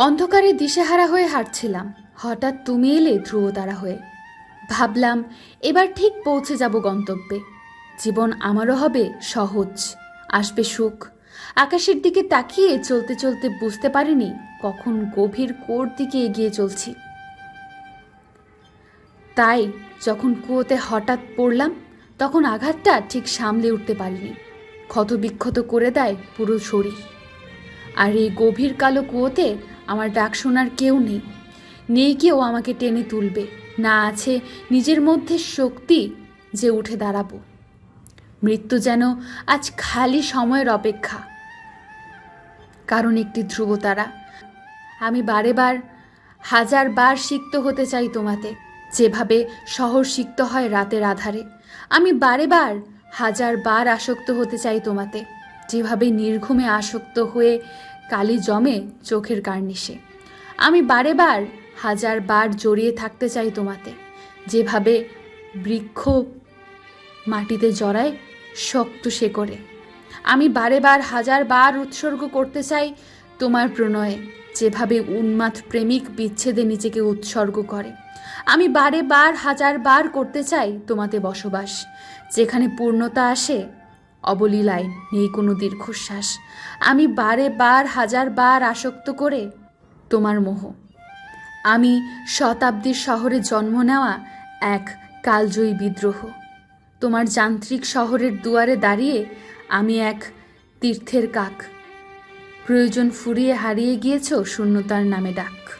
অন্ধকারে দিশেহারা হয়ে হাঁটছিলাম। হঠাৎ তুমি এলে ধ্রুবতারা হয়ে। ভাবলাম, এবার ঠিক পৌঁছে যাব গন্তব্যে। জীবন আমারও হবে সহজ, আসবে সুখ। আকাশের দিকে তাকিয়ে চলতে চলতে বুঝতে পারিনি কখন গভীর কোর দিকে এগিয়ে চলছি। তাই যখন কুয়োতে হঠাৎ পড়লাম, তখন আঘাতটা ঠিক সামলে উঠতে পারিনি। ক্ষতবিক্ষত করে দেয় পুরো শরীর। আর এই গভীর কালো কুয়োতে আমার ডাক শোনার কেউ নেই। নেই কেউ আমাকে টেনে তুলবে। না আছে নিজের মধ্যে শক্তি যে উঠে দাঁড়াবো। মৃত্যু যেন আজ খালি সময়ের অপেক্ষা। কারণ একটি ধ্রুবতারা আমি বারে বার হাজার বার সিক্ত হতে চাই তোমাতে। যেভাবে শহর সিক্ত হয় রাতের আধারে। আমি বারে বার হাজার বার আসক্ত হতে চাই তোমাতে। যেভাবে নির্ঘুমে আসক্ত হয়ে কালি জমে চোখের কার্নিশে। আমি বারে বার হাজার বার জড়িয়ে থাকতে চাই তোমাতে। যেভাবে বৃক্ষ মাটিতে জড়ায় শক্ত শেকড়ে আমি বারে বার হাজার বার উৎসর্গ করতে চাই তোমার প্রণয়ে, যেভাবে উন্মাদ প্রেমিক বিচ্ছেদে নিজেকে উৎসর্গ করে। আমি বারে বার হাজার বার করতে চাই তোমাতে বসবাস, যেখানে পূর্ণতা আসে অবলীলায় নেই কোনো দীর্ঘশ্বাস। আমি বারে বার, হাজার বার আসক্ত করে তোমার মোহ। আমি শতাব্দীর শহরে জন্ম নেওয়া এক কালজয়ী বিদ্রোহ। তোমার যান্ত্রিক শহরের দুয়ারে দাঁড়িয়ে আমি এক তীর্থের কাক। প্রয়োজন ফুরিয়ে হারিয়ে গিয়েছ শূন্যতার নামে ডাক।